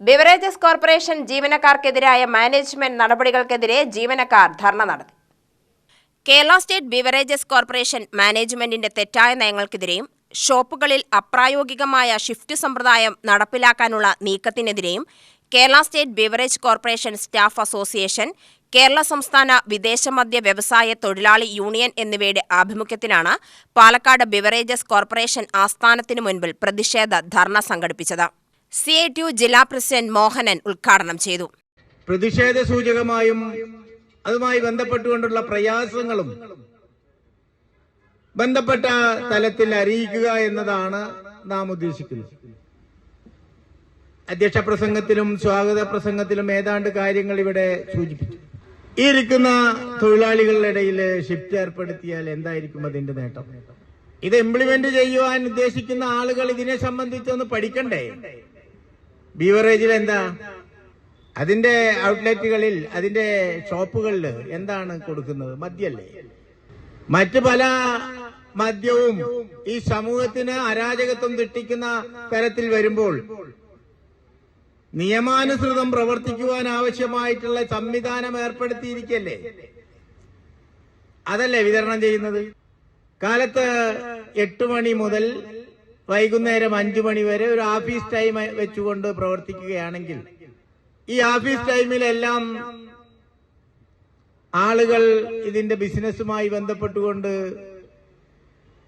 Beverages corporation ജീവനക്കാർക്കെതിരായ management നടപടികൾക്കെതിരെ ജീവനക്കാർ ധർണ നടത്തി. കേരള സ്റ്റേറ്റ് ബിവറേജസ് കോർപ്പറേഷൻ മാനേജ്മെന്റിന്റെ തെറ്റായ നയങ്ങൾക്കെതിരെയും ഷോപ്പുകളിൽ അപ്രായോഗികമായ ഷിഫ്റ്റ് സമ്പ്രദായം നടപ്പിലാക്കാനുള്ള നീക്കത്തിനെതിരെയും Kerala state beverage corporation staff association Kerala സംസ്ഥാന വിദേശമദ്യ വ്യവസായ തൊഴിലാളി യൂണിയൻ എന്നിവയുടെ ആഭിമുഖ്യത്തിലാണ് പാലക്കാട് ബിവറേജസ് കോർപ്പറേഷൻ ആസ്ഥാനത്തിനു മുൻപിൽ പ്രതിഷേധ ധർണ സംഘടിപ്പിച്ചത്. സി ഐ ടി യു ജില്ലാ പ്രസിഡന്റ് മോഹനൻ ഉദ്ഘാടനം ചെയ്തു. പ്രതിഷേധ സൂചകമായും അതുമായി ബന്ധപ്പെട്ടുകൊണ്ടുള്ള പ്രയാസങ്ങളും ബന്ധപ്പെട്ട തലത്തിൽ അറിയിക്കുക എന്നതാണ് നാം ഉദ്ദേശിക്കുന്നത്. അധ്യക്ഷ പ്രസംഗത്തിലും സ്വാഗത പ്രസംഗത്തിലും ഏതാണ്ട് കാര്യങ്ങൾ ഇവിടെ സൂചിപ്പിച്ചു. ഈ ഇരിക്കുന്ന തൊഴിലാളികളുടെ ഇടയിൽ ഷിഫ്റ്റ് ഏർപ്പെടുത്തിയാൽ എന്തായിരിക്കും അതിന്റെ നേട്ടം? ഇത് ഇംപ്ലിമെന്റ് ചെയ്യുവാൻ ഉദ്ദേശിക്കുന്ന ആളുകൾ ഇതിനെ സംബന്ധിച്ചൊന്ന് പഠിക്കണ്ടേ? ബീവറേജിൽ എന്താ? അതിന്റെ ഔട്ട്ലെറ്റുകളിൽ അതിന്റെ ഷോപ്പുകളിൽ എന്താണ് കൊടുക്കുന്നത്? മദ്യല്ലേ? മറ്റു പല മദ്യവും ഈ സമൂഹത്തിന് അരാജകത്വം തിട്ടിക്കുന്ന തരത്തിൽ വരുമ്പോൾ നിയമാനുസൃതം പ്രവർത്തിക്കുവാൻ ആവശ്യമായിട്ടുള്ള സംവിധാനം ഏർപ്പെടുത്തിയിരിക്കല്ലേ? അതല്ലേ വിതരണം ചെയ്യുന്നത്? കാലത്ത് എട്ട് മണി മുതൽ വൈകുന്നേരം അഞ്ചു മണി വരെ ഒരു ഓഫീസ് ടൈം വെച്ചുകൊണ്ട് പ്രവർത്തിക്കുകയാണെങ്കിൽ ഈ ഓഫീസ് ടൈമിലെല്ലാം ആളുകൾ ഇതിന്റെ ബിസിനസ്സുമായി ബന്ധപ്പെട്ടുകൊണ്ട്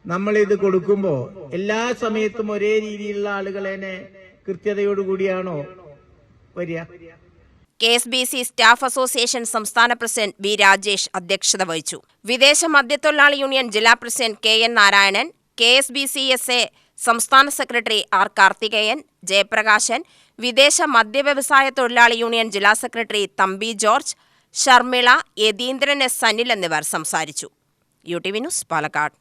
നമ്മൾ ഇത് കൊടുക്കുമ്പോൾ എല്ലാ സമയത്തും ഒരേ രീതിയിലുള്ള ആളുകളെ കൃത്യതയോടുകൂടിയാണോ വരിക? K S B C staff association സംസ്ഥാന പ്രസിഡന്റ് വി രാജേഷ് അധ്യക്ഷത വഹിച്ചു. വിദേശ മദ്യത്തൊഴിലാളി യൂണിയൻ ജില്ലാ president K N Narayanan K S B C S A സംസ്ഥാന സെക്രട്ടറി ആർ കാർത്തികേയൻ ജയപ്രകാശൻ വിദേശ മദ്യവ്യവസായ തൊഴിലാളി യൂണിയൻ ജില്ലാ secretary Thampi George Sharmila Yatheendran S Sanil എന്നിവർ സംസാരിച്ചു. U T V news Palakkad.